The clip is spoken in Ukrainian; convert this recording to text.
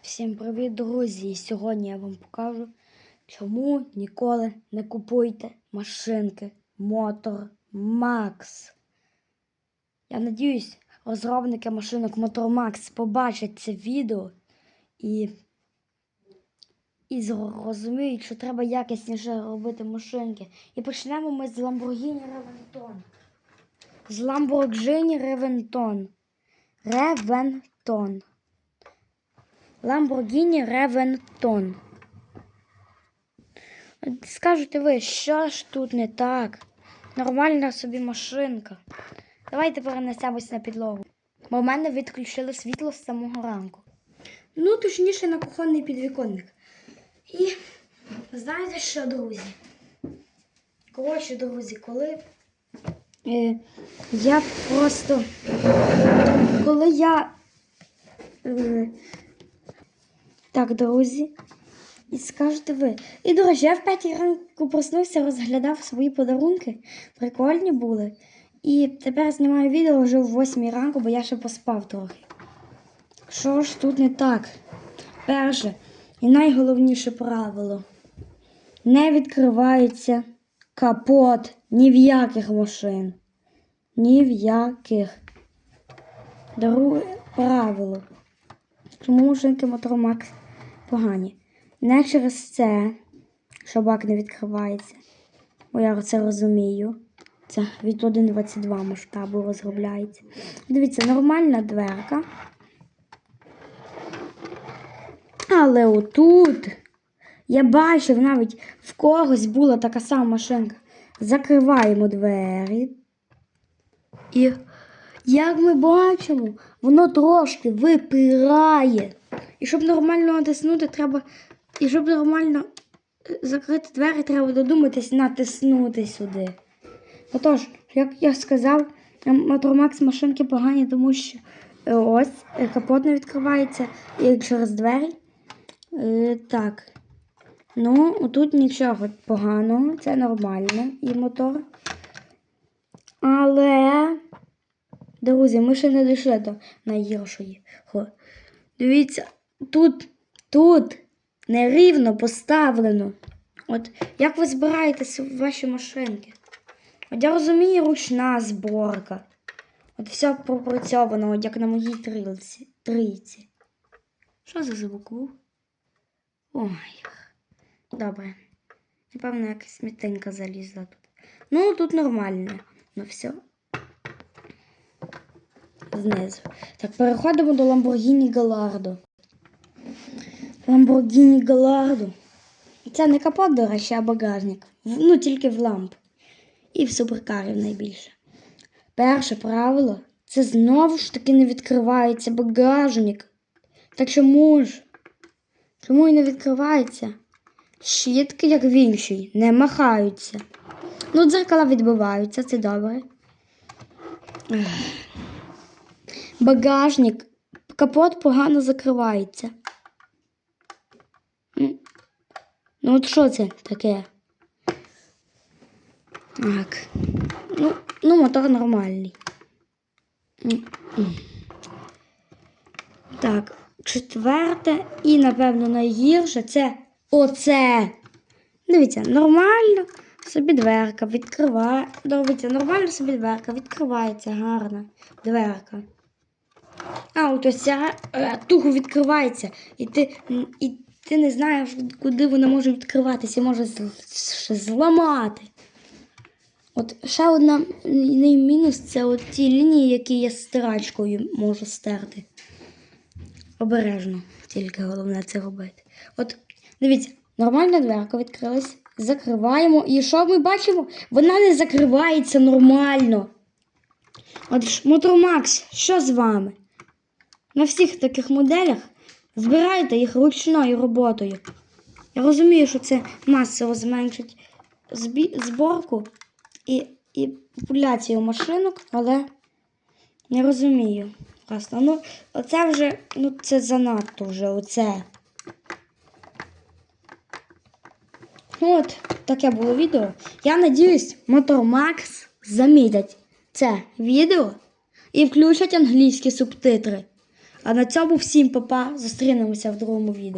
Всім привіт, друзі! І Сьогодні я вам покажу, чому ніколи не купуйте машинки Мотор Макс. Я надіюсь, розробники машинок Мотор Макс побачать це відео і, і зрозуміють, що треба якісніше робити машинки. І почнемо ми з Lamborghini Reventon. З Lamborghini Reventon. Reventon. Lamborghini Reventon. Скажете ви, що ж тут не так? Нормальна собі машинка. Давайте перенесемось на підлогу. Бо в мене відключили світло з самого ранку. Ну, точніше, на кухонний підвіконник. І знаєте що, друзі? Коротше, друзі, коли е, я просто. Коли я. Е, так, друзі. І скажете ви. І, до речі, я в п'ятій ранку проснувся, розглядав свої подарунки. Прикольні були. І тепер знімаю відео вже в восьмій ранку, бо я ще поспав трохи. Що ж тут не так? Перше і найголовніше правило. Не відкривається капот ні в яких машин. Ні в яких. Друге правило. Чому машинки Мотормакс погані? Не через це, що бак не відкривається. Бо я це розумію. Це від 1.22 масштабу розробляється. Дивіться, нормальна дверка. Але отут я бачив навіть в когось була така сама машинка. Закриваємо двері. І як ми бачимо, воно трошки випирає. І щоб нормально натиснути, треба. І щоб нормально е, закрити двері, треба додуматись натиснути сюди. Отож, як я сказав, Мотормакс машинки погані, тому що е, ось е, капот не відкривається через двері. Так. Ну, тут нічого поганого, це нормально і мотор. Але. Друзі, ми ще не дійшли до найгіршої. Дивіться, тут, тут нерівно поставлено. От як ви збираєтеся в ваші машинки? От я розумію ручна зборка. От все пропрацьовано, от як на моїй трильці. трійці. Що за звук був? Ой. Добре. Напевно, якась смітинка залізла тут. Ну, тут нормально. Ну все знизу. Так, переходимо до Lamborghini Gallardo. Lamborghini Gallardo. Це не капот, до речі, а багажник. Ну, тільки в ламп. І в суперкарів найбільше. Перше правило це знову ж таки не відкривається багажник. Так чому ж? Чому і не відкривається? Щітки, як в іншій, не махаються. Ну, дзеркала відбиваються, це добре. Багажник, капот погано закривається. Ну, Ну, от що це таке? Так. Ну, ну мотор нормальний. Так, четверте і, напевно, найгірше це оце. Дивіться, нормально собі дверка відкриває. Дивіться, нормально собі дверка відкривається гарна дверка. А, от ось ця е, туго відкривається, і ти, і ти не знаєш, куди вона може відкриватися, може зламати. От ще одна мінус це от ті лінії, які я стирачкою можу стерти. Обережно, тільки головне це робити. От дивіться, нормальна дверка відкрилась, закриваємо. І що ми бачимо? Вона не закривається нормально. От ж, Мотормакс, що з вами? На всіх таких моделях збирайте їх ручною роботою. Я розумію, що це масово зменшить збі- зборку і, і популяцію машинок, але не розумію. Просто. Ну, оце вже, ну це занадто вже оце. Ну, От, таке було відео. Я надіюсь, Мотор Макс замітять це відео і включать англійські субтитри. А на цьому всім папа. Зустрінемося в другому відео.